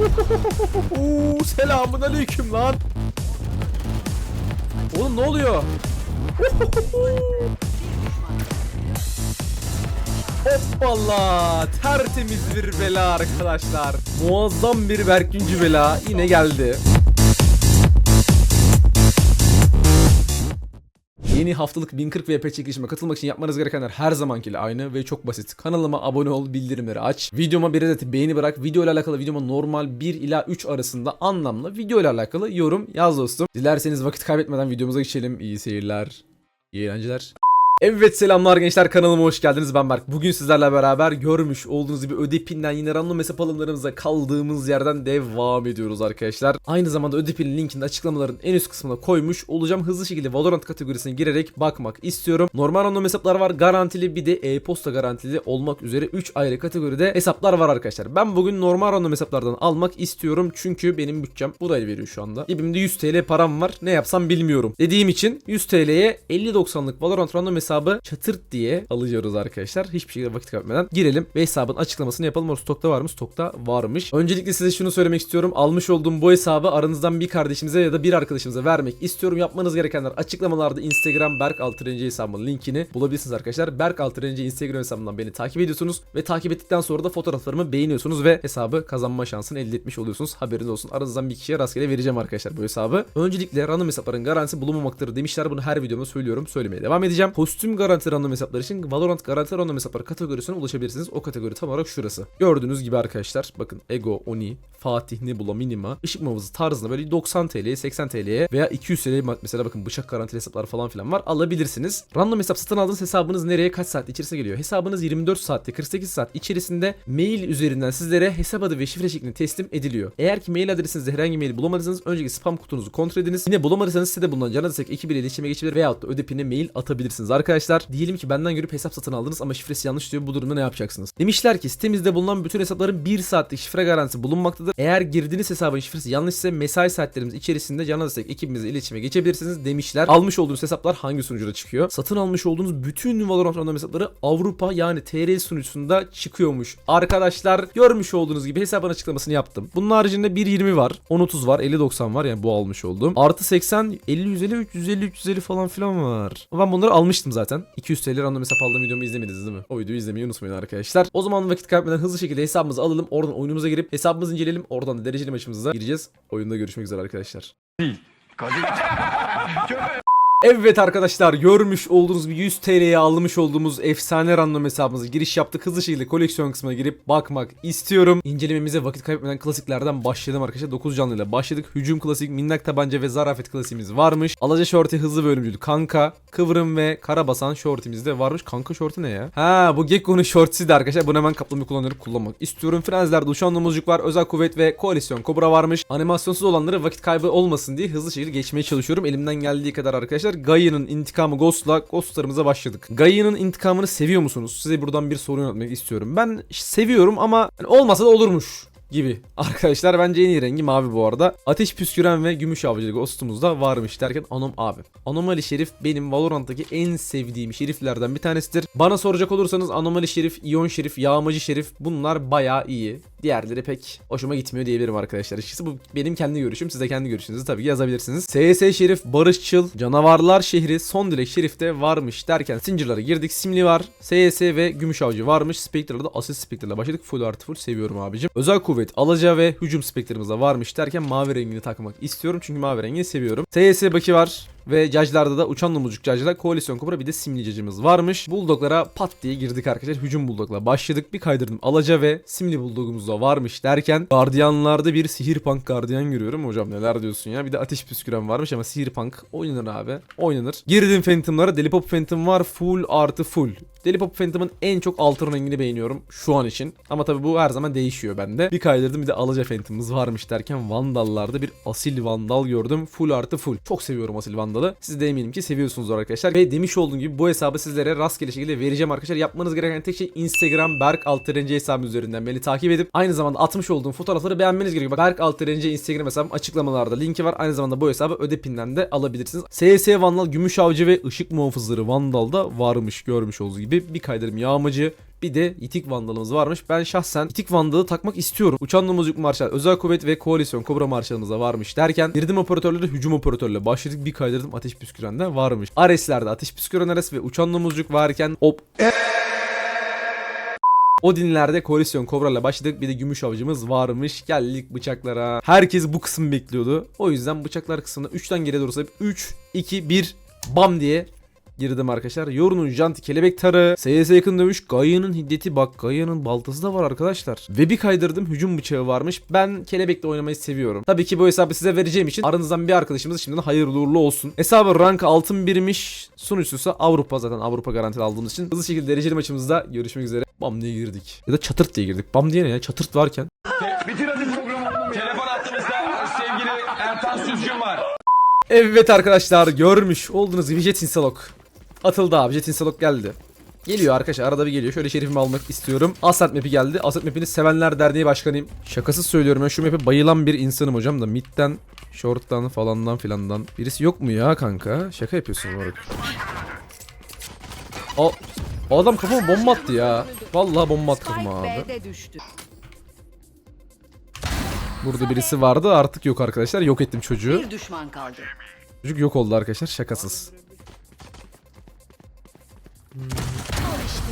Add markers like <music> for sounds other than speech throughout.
Oo, selamun aleyküm lan. Oğlum ne oluyor? Hoppala tertemiz bir bela arkadaşlar. Muazzam bir Berküncü bela yine geldi. Yeni haftalık 1040 VP çekilişime katılmak için yapmanız gerekenler her zamankiyle aynı ve çok basit. Kanalıma abone ol, bildirimleri aç. Videoma bir adet beğeni bırak. Video ile alakalı videoma normal 1 ila 3 arasında anlamlı video ile alakalı yorum yaz dostum. Dilerseniz vakit kaybetmeden videomuza geçelim. İyi seyirler. İyi eğlenceler. Evet selamlar gençler kanalıma hoş geldiniz ben Berk. Bugün sizlerle beraber görmüş olduğunuz gibi Ödepin'den yine random hesap alımlarımıza kaldığımız yerden devam ediyoruz arkadaşlar. Aynı zamanda Ödepin'in linkini açıklamaların en üst kısmına koymuş olacağım. Hızlı şekilde Valorant kategorisine girerek bakmak istiyorum. Normal random hesaplar var garantili bir de e-posta garantili olmak üzere 3 ayrı kategoride hesaplar var arkadaşlar. Ben bugün normal random hesaplardan almak istiyorum çünkü benim bütçem bu da veriyor şu anda. Cebimde 100 TL param var ne yapsam bilmiyorum. Dediğim için 100 TL'ye 50-90'lık Valorant random hesabı çatırt diye alıyoruz arkadaşlar. Hiçbir şekilde vakit kaybetmeden girelim ve hesabın açıklamasını yapalım. O stokta var mı? Stokta varmış. Öncelikle size şunu söylemek istiyorum. Almış olduğum bu hesabı aranızdan bir kardeşimize ya da bir arkadaşımıza vermek istiyorum. Yapmanız gerekenler açıklamalarda Instagram Berk Altırenci hesabımın linkini bulabilirsiniz arkadaşlar. Berk Altırenci Instagram hesabından beni takip ediyorsunuz ve takip ettikten sonra da fotoğraflarımı beğeniyorsunuz ve hesabı kazanma şansını elde etmiş oluyorsunuz. Haberiniz olsun. Aranızdan bir kişiye rastgele vereceğim arkadaşlar bu hesabı. Öncelikle random hesapların garantisi bulunmamaktadır demişler. Bunu her videomda söylüyorum. Söylemeye devam edeceğim. Kostüm garanti random hesaplar için Valorant garanti random hesapları kategorisine ulaşabilirsiniz. O kategori tam olarak şurası. Gördüğünüz gibi arkadaşlar bakın Ego, Oni, Fatih, Nebula, Minima, ışık muhafızı tarzında böyle 90 TL'ye, 80 TL'ye veya 200 TL'ye mesela bakın bıçak garantili hesaplar falan filan var alabilirsiniz. Random hesap satın aldığınız hesabınız nereye kaç saat içerisinde geliyor? Hesabınız 24 saatte 48 saat içerisinde mail üzerinden sizlere hesap adı ve şifre şeklinde teslim ediliyor. Eğer ki mail adresinizde herhangi bir mail bulamadıysanız önceki spam kutunuzu kontrol ediniz. Yine bulamadıysanız sitede bulunan Can Destek ekibiyle iletişime geçebilir veyahut da ödepine mail atabilirsiniz arkadaşlar. Diyelim ki benden görüp hesap satın aldınız ama şifresi yanlış diyor. Bu durumda ne yapacaksınız? Demişler ki sitemizde bulunan bütün hesapların 1 saatlik şifre garantisi bulunmaktadır. Eğer girdiğiniz hesabın şifresi yanlışsa mesai saatlerimiz içerisinde Can Destek ekibimizle iletişime geçebilirsiniz demişler. Almış olduğunuz hesaplar hangi sunucuda çıkıyor? Satın almış olduğunuz bütün Valorant random hesapları Avrupa yani TR sunucusunda çıkıyormuş. Arkadaşlar görmüş olduğunuz gibi hesabın açıklamasını yaptım. Bunun haricinde 1.20 var, 10.30 var, 50.90 var yani bu almış olduğum. Artı 80, 50, 150, 350, 350 falan filan var. Ben bunları almıştım zaten. 200 TL random hesap aldığım videomu izlemediniz değil mi? O videoyu izlemeyi unutmayın arkadaşlar. O zaman vakit kaybetmeden hızlı şekilde hesabımızı alalım. Oradan oyunumuza girip hesabımızı inceleyelim. Oradan da dereceli maçımıza gireceğiz. Oyunda görüşmek üzere arkadaşlar. <laughs> Evet arkadaşlar görmüş olduğunuz bir 100 TL'ye almış olduğumuz efsane random hesabımıza giriş yaptık. Hızlı şekilde koleksiyon kısmına girip bakmak istiyorum. İncelememize vakit kaybetmeden klasiklerden başlayalım arkadaşlar. 9 canlıyla başladık. Hücum klasik, minnak tabanca ve zarafet klasiğimiz varmış. Alaca şorti hızlı ve ölümcül kanka. Kıvrım ve karabasan şortimiz de varmış. Kanka şorti ne ya? Ha bu Gekko'nun şortisi de arkadaşlar. Bunu hemen kaplama kullanıp kullanmak istiyorum. Frenzlerde uçan domuzcuk var. Özel kuvvet ve koalisyon kobra varmış. Animasyonsuz olanları vakit kaybı olmasın diye hızlı şekilde geçmeye çalışıyorum. Elimden geldiği kadar arkadaşlar. Gaia'nın intikamı Ghost'la Ghost'larımıza başladık. Gaia'nın intikamını seviyor musunuz? Size buradan bir soru yöneltmek istiyorum. Ben seviyorum ama olmasa da olurmuş gibi. <laughs> Arkadaşlar bence en iyi rengi mavi bu arada. Ateş püsküren ve gümüş avcılık Ghost'umuz da varmış derken Anom abi. Anomali Şerif benim Valorant'taki en sevdiğim şeriflerden bir tanesidir. Bana soracak olursanız Anomali Şerif, İyon Şerif, Yağmacı Şerif bunlar bayağı iyi. Diğerleri pek hoşuma gitmiyor diyebilirim arkadaşlar. İşte bu benim kendi görüşüm. Siz de kendi görüşünüzü tabii ki yazabilirsiniz. SS Şerif, Barışçıl, Canavarlar Şehri, Son Dilek Şerif de varmış derken Singer'lara girdik. Simli var. SS ve Gümüş Avcı varmış. Spectre'da da Asil Spectre'la başladık. Full artı full seviyorum abicim. Özel kuvvet, alaca ve hücum Spectre'ımız da varmış derken mavi rengini takmak istiyorum. Çünkü mavi rengini seviyorum. SS Baki var. Ve cajlarda da uçan domuzcuk cajla koalisyon kubra bir de simli cacımız varmış. Bulldoglara pat diye girdik arkadaşlar. Hücum bulldogla başladık. Bir kaydırdım alaca ve simli bulldogumuz da varmış derken gardiyanlarda bir sihir punk gardiyan görüyorum. Hocam neler diyorsun ya. Bir de ateş püsküren varmış ama sihir punk oynanır abi. Oynanır. Girdim Phantom'lara. Deli Pop Phantom var. Full artı full. Deli Pop Phantom'ın en çok altın rengini beğeniyorum şu an için. Ama tabii bu her zaman değişiyor bende. Bir kaydırdım bir de alaca Phantom'ımız varmış derken Vandal'larda bir asil Vandal gördüm. Full artı full. Çok seviyorum asil Vandal'ı. Siz de eminim ki seviyorsunuzdur arkadaşlar. Ve demiş olduğum gibi bu hesabı sizlere rastgele şekilde vereceğim arkadaşlar. Yapmanız gereken tek şey Instagram Berk Altırenci hesabı üzerinden beni takip edip aynı zamanda atmış olduğum fotoğrafları beğenmeniz gerekiyor. Bak Berk Altırenci Instagram hesabım açıklamalarda linki var. Aynı zamanda bu hesabı ödepinden de alabilirsiniz. SS Vandal, Gümüş Avcı ve Işık Muhafızları Vandal'da varmış görmüş olduğunuz gibi. Bir kaydırım yağmacı, Bir de itik vandalımız varmış. Ben şahsen itik vandalı takmak istiyorum. Uçan domuzcuk marşal, özel kuvvet ve koalisyon kobra marşalımız da varmış derken girdim operatörleri hücum operatörüyle başladık bir kaydırdım ateş püsküren de varmış. Ares'lerde ateş püsküren Ares ve uçan domuzcuk varken hop Odin'lerde koalisyon Kobra'la başladık. Bir de gümüş avcımız varmış. Geldik bıçaklara. Herkes bu kısmı bekliyordu. O yüzden bıçaklar kısmında 3'ten geriye doğru sayıp 3, 2, 1 bam diye girdim arkadaşlar. Yorun'un janti kelebek tarı. SYS yakın dövüş. Gaia'nın hiddeti. Bak Gaia'nın baltası da var arkadaşlar. Ve bir kaydırdım. Hücum bıçağı varmış. Ben kelebekle oynamayı seviyorum. Tabii ki bu hesabı size vereceğim için aranızdan bir arkadaşımız şimdiden hayırlı uğurlu olsun. Hesabı rank altın birmiş. Sunucusu Avrupa zaten Avrupa garantili aldığımız için. Hızlı şekilde dereceli maçımızda görüşmek üzere. Bam diye girdik. Ya da çatırt diye girdik. Bam diye ne ya? Çatırt varken. Bitir hadi programı. Telefon attığımızda sevgili Ertan Süzgün var. Evet arkadaşlar görmüş olduğunuz gibi Jet Insalok. Atıldı abi Jet Insalok geldi. Geliyor arkadaşlar arada bir geliyor. Şöyle şerifimi almak istiyorum. Ascent map'i geldi. Ascent map'ini sevenler derneği başkanıyım. Şakasız söylüyorum ben şu map'e bayılan bir insanım hocam da midden, short'tan falandan filandan. Birisi yok mu ya kanka? Şaka yapıyorsun moruk. O, o adam kafama bomba attı ya. Vallahi bomba attı kafama abi. Burada birisi vardı artık yok arkadaşlar. Yok ettim çocuğu. Çocuk yok oldu arkadaşlar şakasız.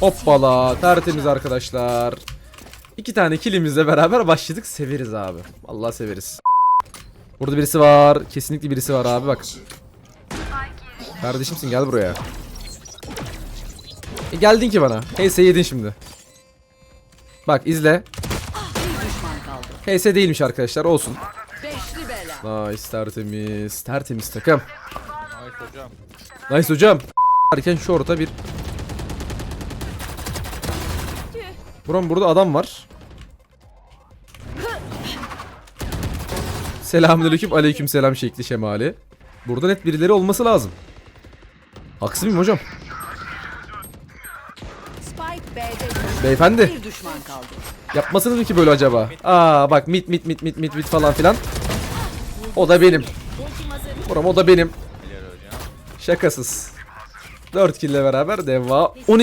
Hoppala tertemiz arkadaşlar. İki tane kilimizle beraber başladık. Severiz abi. Vallahi severiz. Burada birisi var. Kesinlikle birisi var abi bak. Kardeşimsin gel buraya. E geldin ki bana. Heyse yedin şimdi. Bak izle. Heyse değilmiş arkadaşlar olsun. Nice tertemiz. Tertemiz takım. Nice hocam. Nice hocam. Erken şu orta bir. Buram burada adam var. Selamünaleyküm aleyküm selam şekli şemali. Burada net birileri olması lazım. Haksız mıyım hocam? Beyefendi yapmasınız mı ki böyle acaba? Aa bak mit mit mit mit mit mit falan filan. O da benim. Buram o da benim. Şakasız. 4 kill ile beraber deva. O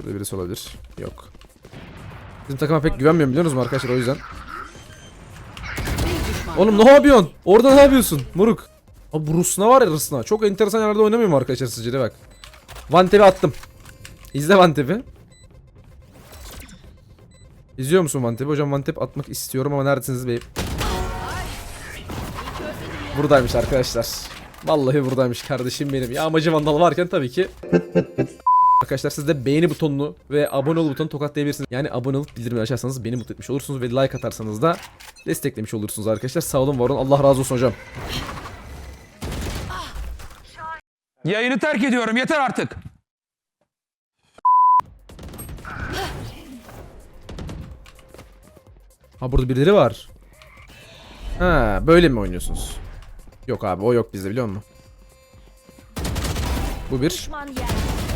Şurada birisi olabilir. Yok. Bizim takıma pek güvenmiyorum biliyor musunuz arkadaşlar o yüzden. Oğlum ne yapıyorsun? Orada ne yapıyorsun? Moruk. Abi bu Rusna var ya Rusna. Çok enteresan yerlerde oynamıyorum arkadaşlar sizce de bak. Vantep'i attım. İzle Vantep'i. İzliyor musun Vantep'i? Hocam Vantep atmak istiyorum ama neredesiniz beyim? Buradaymış arkadaşlar. Vallahi buradaymış kardeşim benim. Yağmacı vandal varken tabii ki Arkadaşlar siz de beğeni butonunu ve abone ol butonunu tokatlayabilirsiniz. Yani abone olup bildirimleri açarsanız beni mutlu etmiş olursunuz ve like atarsanız da desteklemiş olursunuz arkadaşlar. Sağ olun var olun. Allah razı olsun hocam. Yayını terk ediyorum yeter artık. Ha burada birileri var. Ha böyle mi oynuyorsunuz? Yok abi o yok bizde biliyor musun? Bu bir.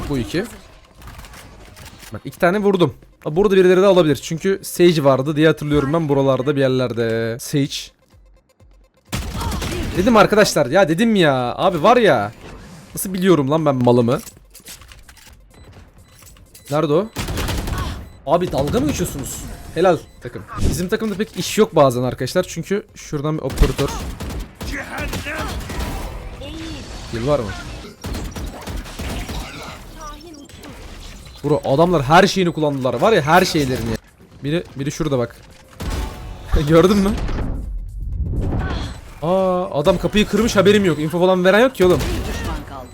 Bu iki. Bak iki tane vurdum. Burada birileri de alabilir. Çünkü Sage vardı diye hatırlıyorum ben buralarda bir yerlerde. Sage. Dedim arkadaşlar ya dedim ya. Abi var ya. Nasıl biliyorum lan ben malımı? Nerede o? Abi dalga mı geçiyorsunuz? Helal takım. Bizim takımda pek iş yok bazen arkadaşlar. Çünkü şuradan bir operatör. Kill var mı? Bro adamlar her şeyini kullandılar. Var ya her şeylerini. Biri biri şurada bak. <laughs> Gördün mü? Aa adam kapıyı kırmış haberim yok. Info falan veren yok ki oğlum.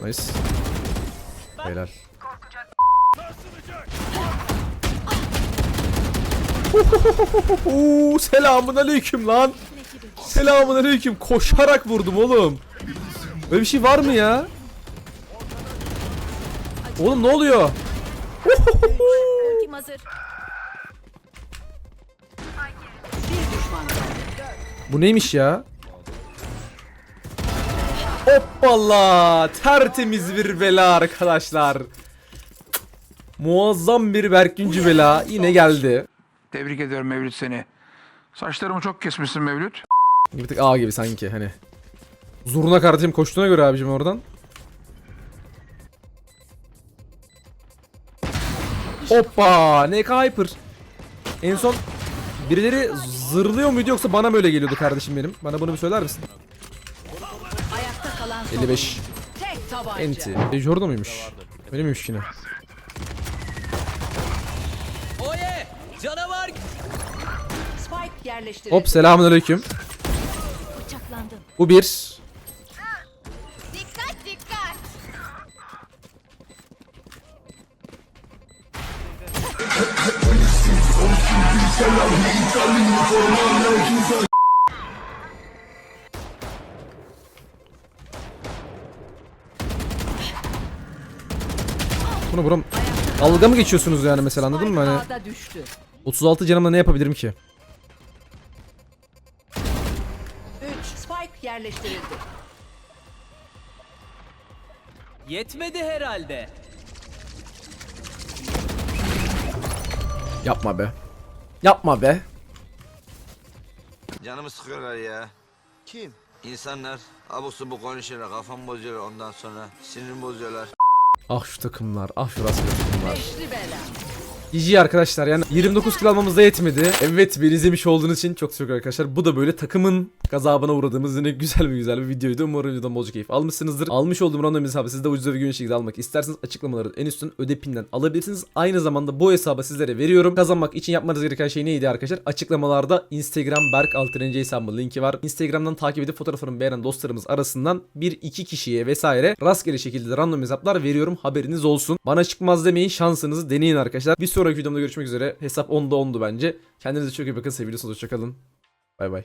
Nice. Oo, <laughs> selamun aleyküm lan. Selamun aleyküm. Koşarak vurdum oğlum. Böyle bir şey var mı ya? Oğlum ne oluyor? Ultim hazır. Bir düşman kaldı. Bu neymiş ya? Hoppala! Tertemiz bir bela arkadaşlar. Muazzam bir Berküncü bela yine geldi. Tebrik ediyorum Mevlüt seni. Saçlarımı çok kesmişsin Mevlüt. Bir tık A gibi sanki hani. Zurna kardeşim koştuğuna göre abicim oradan. Hoppa NK Hyper. En son birileri zırlıyor muydu yoksa bana mı öyle geliyordu kardeşim benim? Bana bunu bir söyler misin? Ayakta kalan son 55. tek tabanca. Enti. E, Jordan muymuş? Öyle miymiş yine? Oye! Canavar! Spike yerleştirildi. Hop selamünaleyküm. Bu bir. Bunu buram. Dalga mı geçiyorsunuz yani mesela anladın mı? Hani Spike A'da düştü. 36 canımla ne yapabilirim ki? 3. Spike yerleştirildi. Yetmedi herhalde. Yapma be. Yapma be. Canımı sıkıyorlar ya. Kim? İnsanlar abuk subuk konuşuyorlar, kafamı bozuyorlar ondan sonra sinirimi bozuyorlar. Ah şu takımlar. Ah şu rastgele takımlar. Beşli bela. GG arkadaşlar yani 29 kill almamız da yetmedi. Evet beni izlemiş olduğunuz için çok teşekkür arkadaşlar. Bu da böyle takımın gazabına uğradığımız yine güzel bir güzel bir videoydu. Umarım videodan bolca keyif almışsınızdır. Almış olduğum random hesabı siz de ucuz ve güvenli şekilde almak isterseniz açıklamaları en üstten ödepinden alabilirsiniz. Aynı zamanda bu hesabı sizlere veriyorum. Kazanmak için yapmanız gereken şey neydi arkadaşlar? Açıklamalarda Instagram Berk Altırıncı hesabımın linki var. Instagram'dan takip edip fotoğraflarımı beğenen dostlarımız arasından bir iki kişiye vesaire rastgele şekilde random hesaplar veriyorum. Haberiniz olsun. Bana çıkmaz demeyin şansınızı deneyin arkadaşlar. Bir sonraki videomda görüşmek üzere. Hesap 10'da 10'du bence. Kendinize çok iyi bakın. Seviyorsanız hoşçakalın. Bay bay.